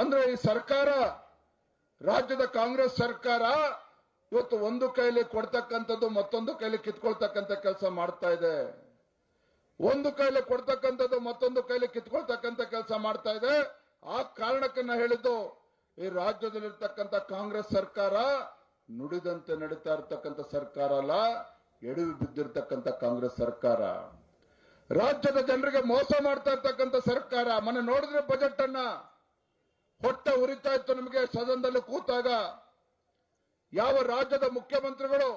ಅಂದ್ರೆ ಈ ಸರ್ಕಾರ, ರಾಜ್ಯದ ಕಾಂಗ್ರೆಸ್ ಸರ್ಕಾರ ಇವತ್ತು ಒಂದು ಕೈಲಿ ಕೊಡ್ತಕ್ಕಂಥದ್ದು ಮತ್ತೊಂದು ಕೈಲಿ ಕಿತ್ಕೊಳ್ತಕ್ಕಂಥ ಕೆಲಸ ಮಾಡ್ತಾ ಇದೆ. ಒಂದು ಕೈಲಿ ಕೊಡ್ತಕ್ಕಂಥದ್ದು ಮತ್ತೊಂದು ಕೈಲಿ ಕಿತ್ಕೊಳ್ತಕ್ಕಂಥ ಕೆಲಸ ಮಾಡ್ತಾ ಇದೆ. ಆ ಕಾರಣಕ್ಕನ್ನ ಹೇಳಿದ್ದು, ಈ ರಾಜ್ಯದಲ್ಲಿರ್ತಕ್ಕಂಥ ಕಾಂಗ್ರೆಸ್ ಸರ್ಕಾರ ನುಡಿದಂತೆ ನಡೀತಾ ಇರ್ತಕ್ಕಂಥ ಸರ್ಕಾರ ಅಲ್ಲ, ಎಡವಿ ಬಿದ್ದಿರ್ತಕ್ಕಂಥ ಕಾಂಗ್ರೆಸ್ ಸರ್ಕಾರ. ರಾಜ್ಯದ ಜನರಿಗೆ ಮೋಸ ಮಾಡ್ತಾ ಇರ್ತಕ್ಕಂಥ ಸರ್ಕಾರ ಮನೆ ನೋಡಿದ್ರೆ ಬಜೆಟ್ ಅನ್ನ ಹೊಟ್ಟೆ ಉರಿತಾ ಇತ್ತು ನಮಗೆ ಸದನದಲ್ಲಿ ಕೂತಾಗ ಯಾವ ರಾಜ್ಯದ ಮುಖ್ಯಮಂತ್ರಿಗಳು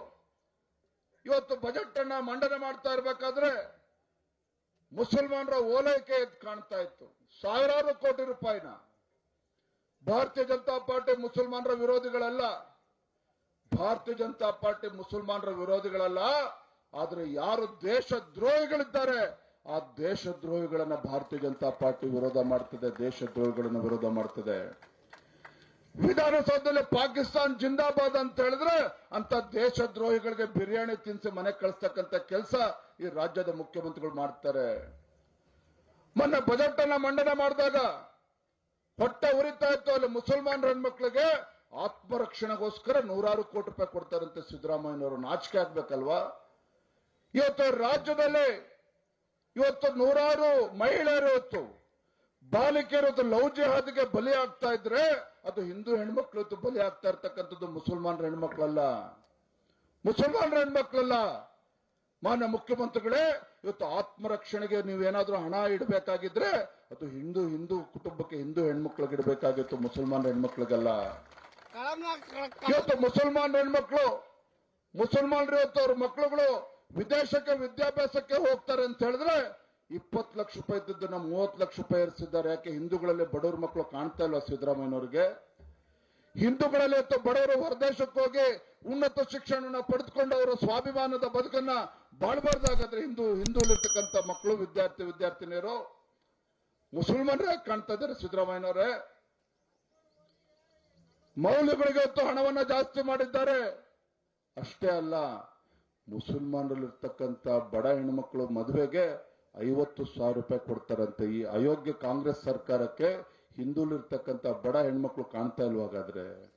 ಇವತ್ತು ಬಜೆಟ್ ಅನ್ನ ಮಂಡನೆ ಮಾಡ್ತಾ ಇರಬೇಕಾದ್ರೆ ಮುಸಲ್ಮಾನರ ಓಲೈಕೆ ಕಾಣ್ತಾ ಇತ್ತು. ಸಾವಿರಾರು ಕೋಟಿ ರೂಪಾಯಿನ ಭಾರತೀಯ ಜನತಾ ಪಾರ್ಟಿ ಮುಸಲ್ಮಾನರ ವಿರೋಧಿಗಳಲ್ಲ. ಭಾರತೀಯ ಜನತಾ ಪಾರ್ಟಿ ಮುಸಲ್ಮಾನರ ವಿರೋಧಿಗಳಲ್ಲ. ಆದ್ರೆ ಯಾರು ದೇಶ ದ್ರೋಹಿಗಳಿದ್ದಾರೆ ಆ ದೇಶದ್ರೋಹಿಗಳನ್ನ ಭಾರತೀಯ ಜನತಾ ಪಾರ್ಟಿ ವಿರೋಧ ಮಾಡ್ತದೆ, ದೇಶದ್ರೋಹಿಗಳನ್ನು ವಿರೋಧ ಮಾಡ್ತದೆ. ವಿಧಾನಸೌಧದಲ್ಲಿ ಪಾಕಿಸ್ತಾನ್ ಜಿಂದಾಬಾದ್ ಅಂತ ಹೇಳಿದ್ರೆ ಅಂತ ದೇಶದ್ರೋಹಿಗಳಿಗೆ ಬಿರಿಯಾನಿ ತಿನ್ಸಿ ಮನೆ ಕಳಿಸ್ತಕ್ಕಂಥ ಕೆಲಸ ಈ ರಾಜ್ಯದ ಮುಖ್ಯಮಂತ್ರಿಗಳು ಮಾಡ್ತಾರೆ. ಮೊನ್ನೆ ಬಜೆಟ್ ಅನ್ನ ಮಂಡನೆ ಮಾಡಿದಾಗ ಹೊಟ್ಟೆ ಉರಿತಾ ಇತ್ತು, ಅಲ್ಲಿ ಮುಸಲ್ಮಾನ್ ಹೆಣ್ಮಕ್ಳಿಗೆ ಆತ್ಮರಕ್ಷಣೆಗೋಸ್ಕರ ನೂರಾರು ಕೋಟಿ ರೂಪಾಯಿ ಕೊಡ್ತಾರಂತೆ ಸಿದ್ದರಾಮಯ್ಯನವರು. ನಾಚಿಕೆ ಆಗ್ಬೇಕಲ್ವಾ? ಇವತ್ತು ರಾಜ್ಯದಲ್ಲಿ ಇವತ್ತು ನೂರಾರು ಮಹಿಳೆಯರು ಇವತ್ತು ಬಾಲಿಕೆಯರು ಲವ್ ಜಿಹಾದ್ಗೆ ಬಲಿ ಆಗ್ತಾ ಇದ್ರೆ ಅದು ಹಿಂದೂ ಹೆಣ್ಮಕ್ಳು ಇವತ್ತು ಬಲಿ ಆಗ್ತಾ ಇರ್ತಕ್ಕಂಥದ್ದು ಮುಸಲ್ಮಾನರ ಹೆಣ್ಮಕ್ಳಲ್ಲ. ಮುಸಲ್ಮಾನರ ಹೆಣ್ಮಕ್ಳಲ್ಲ. ಮಾನ್ಯ ಮುಖ್ಯಮಂತ್ರಿಗಳೇ ಇವತ್ತು ಆತ್ಮರಕ್ಷಣೆಗೆ ನೀವೇನಾದ್ರೂ ಹಣ ಇಡಬೇಕಾಗಿದ್ರೆ ಅದು ಹಿಂದೂ ಹಿಂದೂ ಕುಟುಂಬಕ್ಕೆ ಹಿಂದೂ ಹೆಣ್ಮಕ್ಳಿಗೆ ಇಡಬೇಕಾಗಿತ್ತು ಮುಸಲ್ಮಾನ ಹೆಣ್ಮಕ್ಳಿಗೆಲ್ಲ. ಇವತ್ತು ಮುಸಲ್ಮಾನ್ ಹೆಣ್ಮಕ್ಳು ಮುಸಲ್ಮಾನರು ಇವತ್ತು ಅವ್ರ ಮಕ್ಳುಗಳು ವಿದೇಶಕ್ಕೆ ವಿದ್ಯಾಭ್ಯಾಸಕ್ಕೆ ಹೋಗ್ತಾರೆ ಅಂತ ಹೇಳಿದ್ರೆ ಇಪ್ಪತ್ತು ಲಕ್ಷ ರೂಪಾಯಿ ಇದ್ದದ್ದನ್ನ ಮೂವತ್ತು ಲಕ್ಷ ರೂಪಾಯಿ ಏರಿಸಿದ್ದಾರೆ. ಯಾಕೆ? ಹಿಂದೂಗಳಲ್ಲಿ ಬಡವ್ರ ಮಕ್ಕಳು ಕಾಣ್ತಾ ಇಲ್ವಾ ಸಿದ್ದರಾಮಯ್ಯನವ್ರಿಗೆ? ಹಿಂದೂಗಳಲ್ಲಿ ಅಥವಾ ಬಡವರು ಹೊರದೇಶಕ್ಕೆ ಹೋಗಿ ಉನ್ನತ ಶಿಕ್ಷಣವನ್ನು ಪಡೆದುಕೊಂಡು ಅವರ ಸ್ವಾಭಿಮಾನದ ಬದುಕನ್ನ ಬಾಳ್ಬಾರ್ದಾಗಾದ್ರೆ ಹಿಂದೂ, ಹಿಂದೂಲಿರ್ತಕ್ಕಂಥ ಮಕ್ಕಳು, ವಿದ್ಯಾರ್ಥಿ, ವಿದ್ಯಾರ್ಥಿನಿಯರು ಮುಸಲ್ಮಾನರೇ ಕಾಣ್ತಾ ಇದ್ದಾರೆ ಸಿದ್ದರಾಮಯ್ಯನವರೇ. ಮೌಲ್ಯಗಳಿಗೆ ಹೊತ್ತು ಹಣವನ್ನ ಜಾಸ್ತಿ ಮಾಡಿದ್ದಾರೆ. ಅಷ್ಟೇ ಅಲ್ಲ ಮುಸಲ್ಮಾನರಲ್ಲಿರ್ತಕ್ಕಂಥ ಬಡ ಹೆಣ್ಮಕ್ಳು ಮದುವೆಗೆ ಐವತ್ತು ಸಾವಿರ ರೂಪಾಯಿ ಕೊಡ್ತಾರಂತೆ. ಈ ಅಯೋಗ್ಯ ಕಾಂಗ್ರೆಸ್ ಸರ್ಕಾರಕ್ಕೆ ಹಿಂದೂಲಿರ್ತಕ್ಕಂಥ ಬಡ ಹೆಣ್ಮಕ್ಳು ಕಾಣ್ತಾ ಇಲ್ವಾಗಾದ್ರೆ?